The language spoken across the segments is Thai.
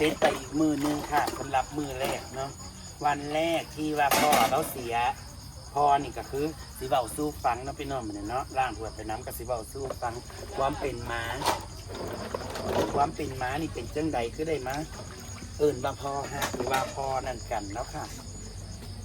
เซตไปอีกมือหนึงค่ะสำหรับมือแรกเนาะวันแรกที่ว่าพ่อเราเสียพ่อนี่ก็คือสิเบาสู้ฟังเนาะพี่น้องเหมือนเนาะล่างหัวไปน้ำกับสิเบาสู้ฟังความเป็นม้า ความเป็นม้านี่เป็นจังใดคือได้มาเอิ่นว่าพ่อฮะหรือว่าพ่อนั่นกันเนาะค่ะ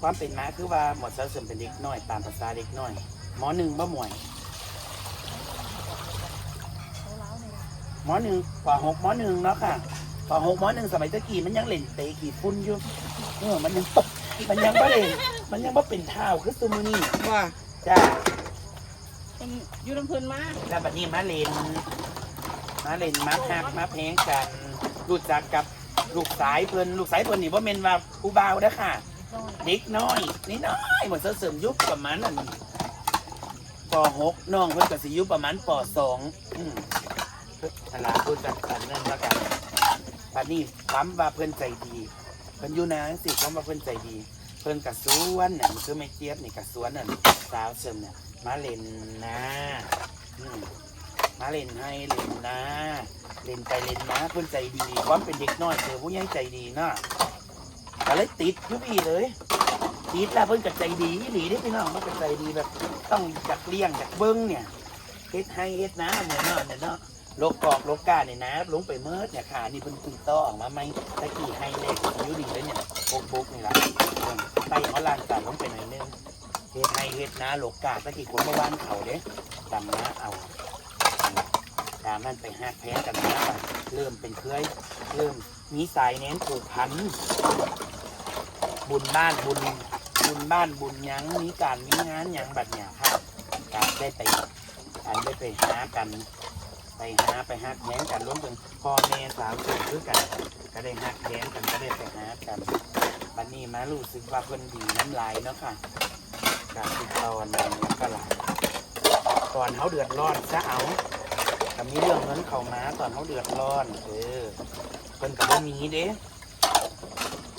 ความเป็นม้าคือว่าหมดเสาเสมเป็นเด็กน้อย ตามภาษาเด็กน้อยหมอหนึ่งบ่หมวยหมอหนึ่งกว่าหกหมอหนึ่งเนาะค่ะ กว่าหกหมอหนึ่งสมัยตะกี้มันยังเล่นเตะขี่ฟุ้นอยู่เออมันยังมันยังไม่เล่นมันยังไม่เป็นเท้าคือซูมือนี่ว่าจ้าเป็นอยูน้ำเพลินมาแล้วบัดนี้มาเล่นมาเล่นมาหักมาแพงกันรู้จักกับลูกสายเพิ่นลูกสายเพิ่นนี่ว่าเมนว่าผู้บ่าวเด้อค่ะ เด็กน้อยนี่น้อยหมดเสริมยุคประมาณนั้นปหกน้องเพิ่นก็สิอยุประมาณปสองอืมตลาดพูดกันกันนั่นแล้วกัน บัดนี้ปั๊มว่าเพิ่นใจดี เพิ่นอยู่นะสิปั๊มว่าเพิ่นใจดี เพิ่นกับสวนเนี่ยมันคือไม่เจี๊ยบนี่กับสวนน่ะสาวเสริมเนี่ยมาเล่นนะอืมมาเล่นให้เล่นนะเล่นไปเล่นนะเพิ่นใจดีความเป็นเด็กน้อยเจอผู้ใหญ่ใจดีเนาะก็เลยติดยุบีเลยติดแล้วเพิ่นก็ใจดีหลีเด้พี่น้องมันก็ใจดีแบบ ต้องจากเลี้ยงจากเบิ้งเนี่ยเฮ็ดให้เฮ็ดนะเนี่ยเนาะเนี่ยเนาะ โลกกอกโลกกาเนี่ยนะลงไปเมิดเนี่ยค่ะ นี่เพิ่นตีต่อออกมาไหมตะกี้ให้เล็กยุดีเลยเนี่ยโบกโบกนี่แหละไต่เขาลานตัดลงไปหน่อยนึงเฮ็ดให้เฮ็ดนะโลกกาตะกี้คนเมื่อวานเขาเด้ดำนะเอาดามันไปหักแพ้กันนะเริ่มเป็นเคยเริ่มมีสายเน้นผูกพัน บุญบ้านบุญบุญบ้านบุญยังมีการมีงานยังบัดเนี่ยครับการได้ไปการได้ไปหากัน ไปหาไปหาแย้งกันร่วมกันพ่อแม่สาวเกิดคือกัน ก็ได้หักแย้งกันก็ได้ไปหากันบัดนี้มารู้สึกว่าเพิ่นดีน้ำลายเนาะค่ะการติดตอนั้นก็หลายก่อนเขาเดือดร้อนซะเอาแต่มีเรื่องเงินเขามาตอนเขาเดือดร้อนเออเพิ่นกับว่ามีเด้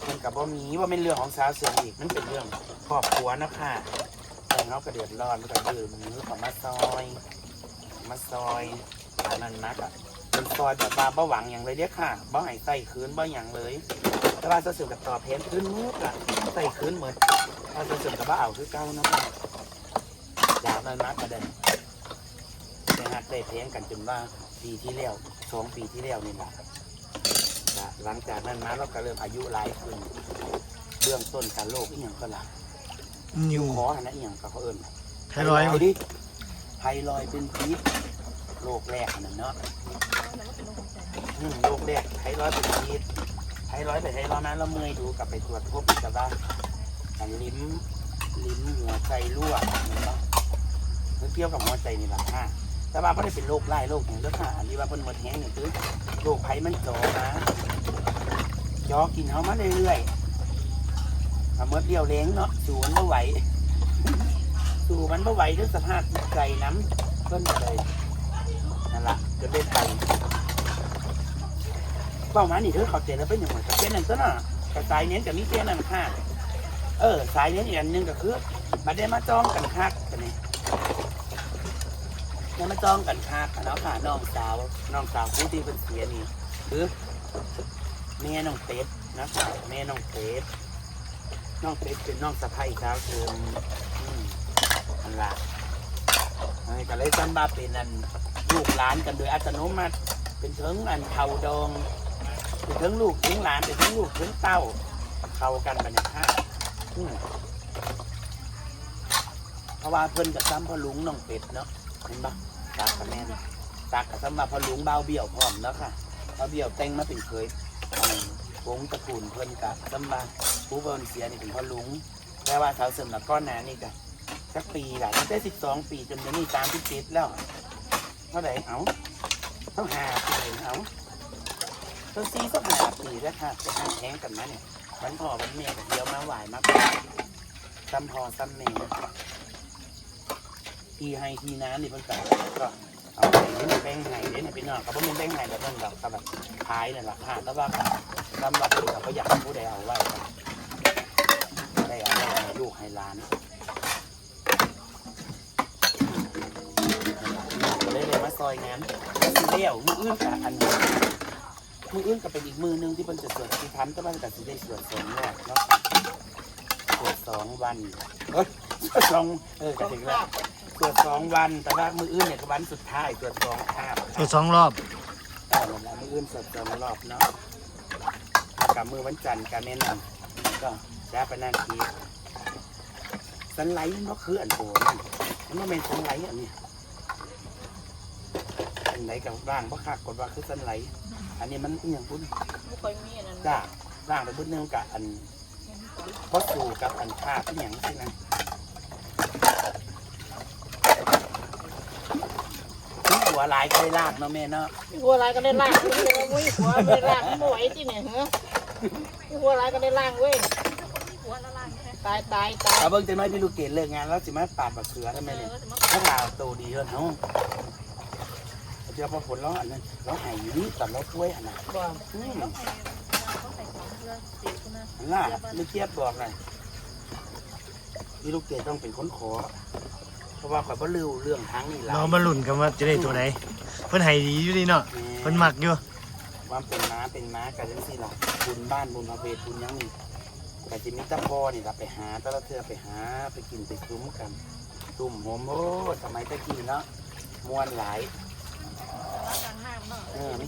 มันกับว่ามีว่าเป็นเรื่องของสาวเสียงอีกมันเป็นเรื่องครอบครัวนะค่ะแต่เขาก็เดือดร้อนก็ยืมมือของมาซอย มาซอย อันนั้นนักอะเป็นซอยแบบว่าบ่หวังอย่างเลยเด้อค่ะบ่ให้ใส่คืนบ่อย่างเลย แต่ว่าสาวเสียงกับต่อเพนคืนมุกอะใส่คืนเหมือนถ้าสาวเสียงกับว่าเอาคือเก้านะค่ะอยากนั้นนักก็ได้แต่หักได้เพลงกันจนว่าปีที่แล้วสองปีที่แล้วนี่แหละนะหลังจากนั้นมาเราก็เริ่มอายุหลายขึ้นเรื่องต้นการโรคอีหยังก็ละนิวขออันนั้นอีหยังก็เขาเอิญไทรอยด์ดิไทรอยด์เป็นพิษ โรคแรกนนั้นเนาะอืมโรคแรกไทรอยด์เป็นพิษไทรอยด์ไปไทรอยด์มาแล้วเมื่อยดูกลับไปตรวจพบกับว่าอันลิ้มลิ้มหัวใจรั่วเห็นปะมันเกี่ยวกับหัวใจนี่แหละค่ะแต่ว่าไม่ได้เป็นโรคไร้โรคอย่างเด้อค่ะอันนี้ว่าเป็นหมดแห้งนี่คือโรคไผ่มันจ่อนะจอกินเขามาเรื่อยๆเอเมื่อเดียวเล้งเนาะสูมันไม่ไหว สู่มันไม่ไหวด้วยสภาพจิตใจน้ำเพิ่นเลย จะได้ไปเป้าหมายนี่เธอเข้าใจแล้วเป็นอย่างไรกับเป็นนั่นก็น่ะกับสายเน้นกับมิเซียนั่นค่ะเออ สายเน้นอีกอันหนึงก็คือมาได้มาจองกันคักกันนี่ได้มาจองกันคักเนาะค่ะน้องสาวน้องสาวผู้ที่เป็นเสียนี่คือแม่น้องเป็ดนะคะแม่น้องเป็ดน้องเป็ดเป็นน้องสะใภ้สาวเทิมอืมอันละอันนี้ก็เลยจำบาเป็นอัน ลูกหลานกันโดยอัตโนมัติ เป็นเถิงอันเท่าดอง เป็นเถิงลูกเถิงหลานเป็นเถิงลูกเถิงเต้าเข้ากันบรรยากาศเพราะว่าเพิ่นกับซ้ำพ่อลุงน้องเป็ดเนาะเห็นปะตากกับแม่นตากกับซ้ำมาพ่อลุงเบาเบี้ยวพร้อมเนาะค่ะเบาเบี้ยวแต่งมาเป็นเคยวงตระกูลเพื่นกับสมาผู้เบิ่นเสียนี่เป็นพ่อลุงแต่ว่าสาวเสริมล้วก้อนหนานี่ก็สักปีหละตั้งแต่สิบสองปีจนเดี๋ยวนี้สามสิบเจ็ดแล้ว ท่าไหร่เอาเท่าห้าปีเอาเท่าสี่ก็หาปีแล้วค่ะจะหาแท้งกันมาเนี่ยวันพ่อวันแม่เดียวมาไหวมากซ้ำพอซ้ำแม่ที่ให้ทีน้ำนี่เพิ่นก็ก็เอาไปนี่มันแบ่งให้เด้เนี่ยพี่น้องเขาบ่แม่นแบ่งให้แบบนั้นดอกก็แบบขายนั่นแหละค่ะแต่ว่าสำหรับลูกก็อยากให้ผู้ใดเอาไว้ได้เอาไว้ลูกให้หลานเลยเลยมา ซอยงานแล้วสิเลี้ยวมืออื่นกับอันนี้มืออื่นก็เป็นอีกมือหนึงที่เพิ่นจะสวดที่ทำแต่ว่าก็สิได้สวดสองรอบเนาะสวดสองวันเอ้ยสวดสองเออก็ถึงแล้วสวดสองวันแต่ว่ามืออื่นเนี่ยก็วันสุดท้ายสวดสองคาบ ตัวสองรอบเออนั่นแหละมืออื่นสวดสองรอบเนาะแล้วกับมือวันจันทร์กับแม่นำก็จ้าปนันทีสันไลท์มันก็คืออันโตนั่นมันไม่เป็นสันไลท์อันนี้ อันไหนกับร่างบ่คักกดว่าคือสันไลท์อันนี้มันอหย่างพุ่นไม่ค่อยมีอันนั้นจ้าร่างไปพุ่นหนึงกับอันพอสู่กับอันคาบอหย่างที่นั่นนี่หัวหลายเคยลากเนาะแม่เนาะหัวอะไรก็ได้ล่างอุ้ยหัวไม่ได้ล่างไม่ไหวที่เนี่ยเหรอหัวอะไรก็ได้ล่างเว้ยหัวละล่างตายตายตายเอาเบิ่งจังน้อยพี่ลูกเกดเลิกงานแล้วสิมาปาดบักเขือทำไมเนี่ยถ้าถาโตดีเท่าเนาะ เดี๋ยวพอผลแล้วอันนั้นเราหายอยู่นี่ตัดเราถ้วยอันนั้นบ่อืมอันล่ะไม่เทียบบอกเลยพี่ลูกเกดต้องเป็นคนขอ เพราะว่าข่อยบ่ลือเรื่องทางนี่หลายเรามาลุ้นกันว่าจะได้ตัวไหนเพิ่นให้ดีอยู่ดีเนาะเพิ่นมักอยู่ว่าเป็นม้าเป็นม้ากันจังซี่ล่ะบุญบ้านบุญประเวทบุญหยังนี่แต่จิมิตรพ่อนี่ล่ะไปหาแต่ละเทื่อไปหาไปกินไปซุ้มกัน ตุ่มโฮมโอ้สมัยตะกี้เนาะมวนหลาย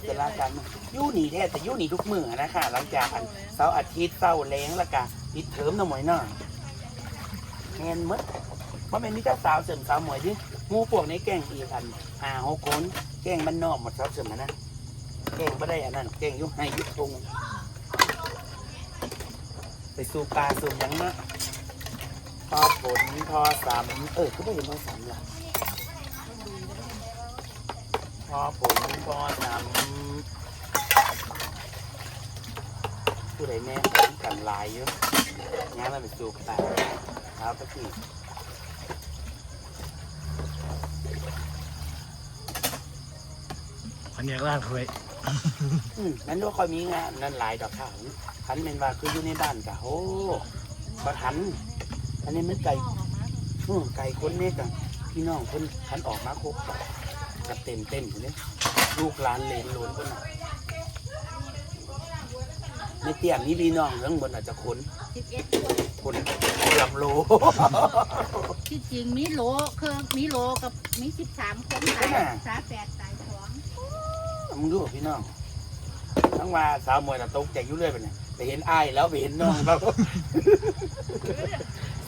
เออไม่เป็นราการยู่หนีแท้แต่ยู่หนีทุกมือนะคะหลังจากอันเสาร์อาทิตย์เสาร์แรงล้วก็ปิดเทอมเนาะหมวยเนาะแงนมดเพราะเป็นมิตรสาวเสริมสาวหมวยดิหมูพวกนี้แกงอีกอันหาหกคนแกงบ้านนอกหมดสาวเสริมอะนะแกงไม่ได้อันนั้นแกงยุ่ให้ยุทงไปสู่ปลาสู่ยังนะพอผลพอสามเออก็ไม่เห็นพอสามละ พอผมพอนำผู้ใดแม่ผมกันลายอยู่งานมันเป็นสูบแต่เท้าตะกี้อันนี้ล่างถ้วยอืมนั่นก็ค่อยมีงานนั่นหลายดอกค่ะทันเป็นว่าคืออยู่ในบ้านกะโอ้ก็ทัน อันนี้มันไก่อืมไก่คนเนี้กะพี่น้องคนทันออกมาครบ กับเต็มเต็มอยู่เนี่ยลูกหลานเลนล้นคนน่ะในเตียงนี้พี่น้องทั้งหมดอาจจะขนสิบเอ็ดคนเกือบโล ที่จริงมีโหลคือมีโหลกับมีสิบสามคนตายสาแปดตายสองมึงดูพี่น้อง ทั้งว่าสาวมวยน่ะตกใจอยู่เรื่อยไปเนี่ยไปเห็นอ้ายแล้วไปเห็นน้องแล้ว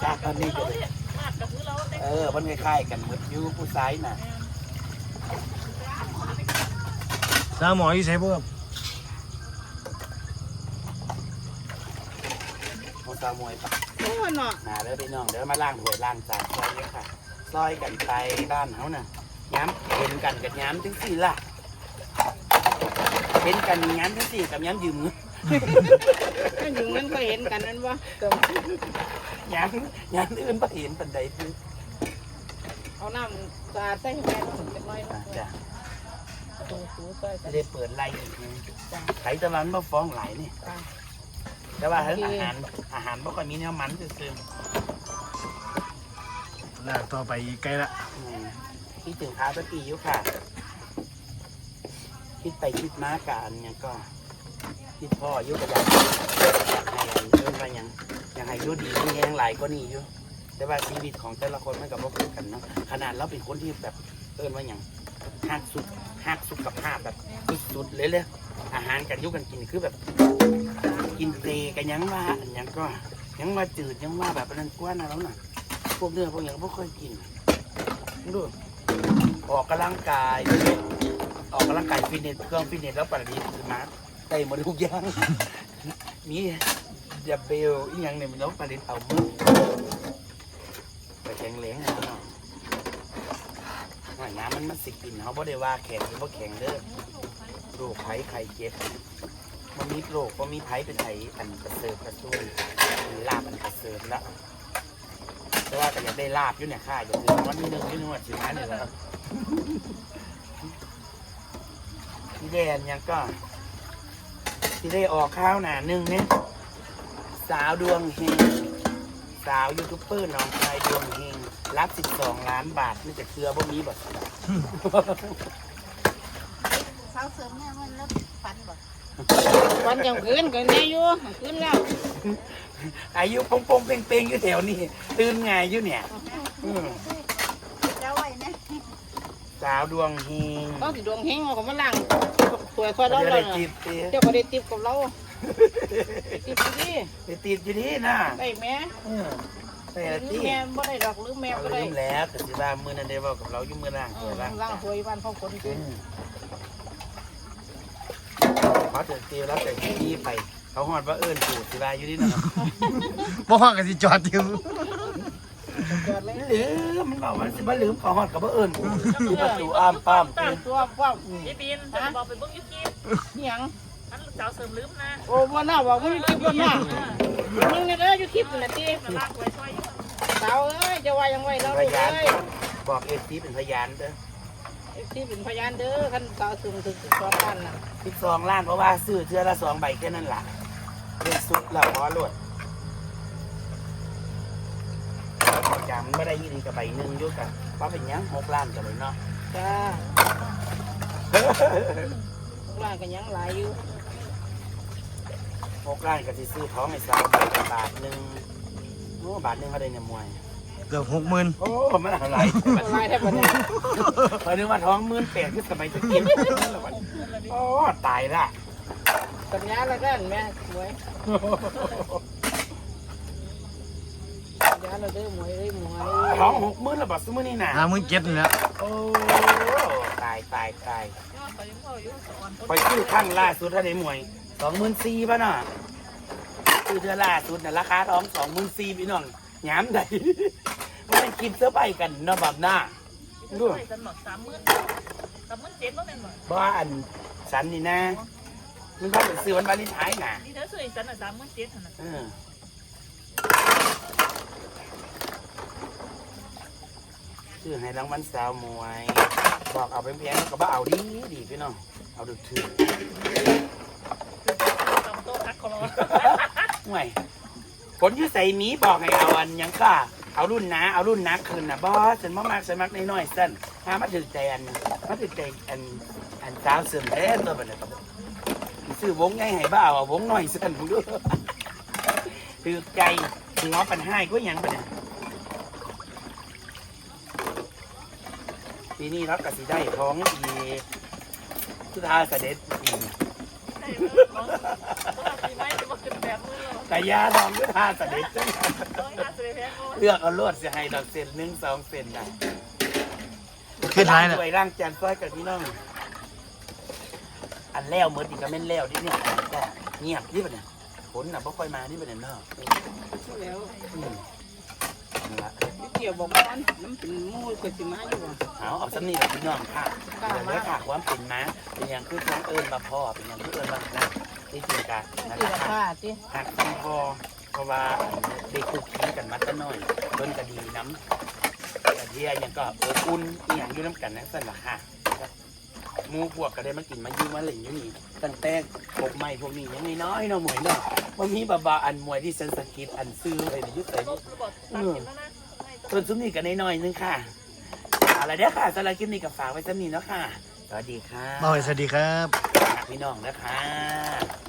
ซากตอนนี้ก็เลยมากกับคือเราได้เออมันคล้ายๆกันหมดอยู่ผู้ซ้ายน่ะ สาวหมออยู่ไสบ่ครับของสาวมวยปะโอ้เนาะหาเด้อพี่น้องเดี๋ยวมาล้างถ้วยล้างจานซอยเยอะค่ะซอยกันไปบ้านเขาน่ะย้ำเห็นกันกับย้ำจังสี่ล่ะเห็นกันย้ำจังสี่กับย้ำยืมเงินถ้าอยู่นั้นก็เห็นกันนั่นวะย้ำย้ำอื่นไ่เห็นปันใดคือเอาน้ำสะอาดใส่ให้แม่เป็นน้อยอะจ้ะ ถูถูใส่จะได้เปิดไล่อีกนึงไข่ตะวันมาฟ้องหลายนี่จ้ะแต่ว่าเฮ้ยอาหารอาหารบ่ค่อยมีเนื้อมันซื่อลากต่อไปอีกไกลละๆอืมคิดถึงข้าวตะกี้อยู่ค่ะ คิดไปคิดมากันยังก็ คิดพ่ออยู่กับอยากอยากให้อันเรื่องว่าหยังอยากให้อยุดีมีแรงหลายก็นี่อยู่แต่ว่าชีวิตของแต่ละคนมันก็บ่คือกันเนาะขนาดเราเป็นคนที่แบบเอิ้นว่าหยังหักสุด หักสุขภาพแบบสุดๆเลยเลยอาหารกันยุกันกินคือแบบ กินเจกันยังว่าอันยังก็ยังว่าจืดยังว่าแบบนั้นกว่านะแล้วน่ะ พวกเนื้อพวกอย่างไม่ค่อยกินดูออกกำลังกายออกกำลังกายฟิตเนสเครื่องฟิตเนสแล้วประดิษฐ์คือมาได้หมดทุกอย่างมีดับเบลอีกอย่างหนึ่งมันแล้วประดิษฐ์เอามือไปแข็งแรงนะเนาะหอยน้ำ มันมันสิกินเขาบ่ได้ว่าแข็งหรือว่าแข็งเด้อโรคไข้ไข้เจ็บมันมีโรคก็มีไข้เป็นไข้อันประเสริฐประสูนลาบอันประเสริฐแล้วแต่ว่าก็อยากได้ลาบอยู่เนี่ยค่ะอยากซื้อวันที่หนึ่งที่นวดสิมาเนี่ยแล้วพี่แดนยังก็ที่ได้ออกข้าวหนาหนึ่งเนี่ยสาวดวงเฮงสาวยูทูบเบอร์น้องชายดวงเฮง รับ12ล้านบาทนี่จะเครือบ่มีบ่สาวเสริมเนี่ยมันแล้วฟันบ่ฮวันยังคืนก็แน่อยู่คืนแล้วอายุปงปงๆเป่งเป่งๆอยู่แถวนี้ตื่นง่ายอยู่เนี่ยอืมแล้วไว้นะสาวดวงเฮงต้องสิดวงเฮงเอาของมาล้างสวยค่อยเดี๋เรายวเลได้ยติดติเดี๋ยวก็ได้ติบกับเราติบดีได้ติดอยู่ดีนะได้แม่ เออได้หละรือติแม่บ่ได้ดอกหรือแม่เอาบ่ได้ลืมแล้วแต่สิว่ามือนั้นได้เว้ากับเราอยู่มือล่างเอเอออล่างล้างหวยบ้านเขาคนอืมเขาจะเตียวแล้วแต่ที่ไป เขาหอดว่าเอิญปู่สิว่าอยู่ดีนะบ่ฮอดก็สิจอดอยู่เกิดเลยลืมมันบอกมันสิบ่ลืมเขาหอดกับว่าเอิญปู่ที่ประตูอ้ามป้ามตั้งตัวกว้างยายปีนจะบอกไปเบิ้งยูคีบนี่หยังอันลูกสาวเสริมลืมนะโอ้บ่น่าบอกว่าอยู่คลิปบ่น่า มึงเนี่ยเด้ออยู่คลิปนั่นน่ะติมาลากไว้ช่วยอยู่สาวเอ้ยจะว่ายังไงแล้วพลูกยานเอ้ยบอกเอซีเป็นพยานเด้อที่เป็นพยานเด้อคันสาวสูงถึงสองพันน่ะสิบสองล้านเพราะว่าซื้อเทือละสองใบแค่นั้นล่ะเป็นสุดแล้วพอรวดจำไม่ได้ยินกับใบหนึ่งอยุ่กับว่าเป็นหยังหกล้านกันเลยเนาะจ้า ลูกหลานก็ยังหลายอยู่ หกล้านก็สิซื้อท้องให้สาวใบละบาทหนึ่งโอ้บาทหนึ่งเขาได้เนี่ยมวย เกือบ60,000โอ้มันอะไรหลายแทบบ่ได้พอนึกว่าท้องหมื่นแปดคือสมัยตะเกียบโอ้ตายละสัญญาแล้วกันแม่หมวยสัญญาแล้วเด้อหมวยเอ้ยหมวยท้องหกหมื่นละบาทซื้อมื่อนี่นะ57,000นี่แหล้วโอ้ตายตายตายย่อไปยังพ่ออยู่สอนไปซื้อข้างล่าสุดเท่าไหร่หมวย สองหมื่นสี่ป่ะน่ะซื้อเดือนล่าสุดน่ะราคาท้องสองหมื่นสี่พี่น้องหยามใดมันกินเสื้อไปกันเนาะแบบหน้าดูสันหมดสามหมื่นสามหมื่นเจ็ดว่าเป็นหมดบ้าอันสันนี่นะมันก็เป็นซื้อวันวาเลนไทน์น่ะนี่เธอซื้อสันอะสามหมื่นเจ็ดเท่านั้นเออซื้อให้รางวัลสาวมวย บอกเอาเป็นแพงๆก็บ่เอาดีดีพี่น้องเอาดึกถือ ตำโต๊ะทักคอร ห่วยผลอยุใส่หมีบอกให้เอาอันหยังก็เอารุ่นนะเอารุ่นนักคืนนะบอสฉันมามากฉันมักน้อยๆสั้นถ้ามาถึงใจอันมาถึงใจอันอันสาวเสื่อมแท้ตัวแบบนี้ครับซื้อวงไงให้บ้าเอาวงน้อยสั้นผมด้วยถือใจหัวปันให้ก็ยังไปเนี่ยปีนี้รับกสิได้ท้องอีสุธาเสด็จอีก ใช่ไหมน้องปีไม้จะมาขึ้นแบบมือเราแต่ยาทองสุธาเสด็จจังน้องหาเสียแพงเลือกเอาลวดเสียให้ดอกเซนหนึ่งสองเซนได้ขึ้นท้ายน่ะด้วยร่างจานซ้อยกับพี่น้อง อันแล้วเหมือนอีกก็แม่นแล้วดิเนี่ยก็เงียบนี่ปะเนี่ยฝนน่ะบ่ค่อยมานี่ปะเนี่ยเนาะแล้วอืมนั่นล่ะเกี่ยวบอกว่าน้ำเป็นมูลก็สิมาอยู่บ่เอาเอาสำนีกับพี่น้องค่ะเดี๋ยวได้ค่ะความเป็นม้าเป็นอย่างคือความเอิญมาพ่อเป็นอย่างคือเอิญมานะ ที่จริงกันนั่นสิแหละราค่ะคาติหักซัมพอเพราะว่าได้คุกคีกันมาตั้งน้อยเพิ่นก็ดีน้ำกระเทียมยังก็เอออุ่นอีหยังอยู่น้ำกันนะสั่นละค่ะหมูพวกก็ได้มากินมาอยู่มาเล่นอยู่นี่ตั้งแต่พวกใหม่พวกนี้ยังไม่น้อยเนาะหมวยเนาะมันมีบาบาอันมวยที่เซนสกิดอันซื้ออะไรในยุคไหนรนี่ถระบบตัดกินแล้วนะต้นซุ้มนี่กันน้อยๆนึงค่ะเอาละเด้อค่ะสำหรับคลิปนี้กับฝากไว้สำนีเนาะค่ะสวัสดีค่ะบ่าวสวัสดีครับฝาก พี่น้องนะคะ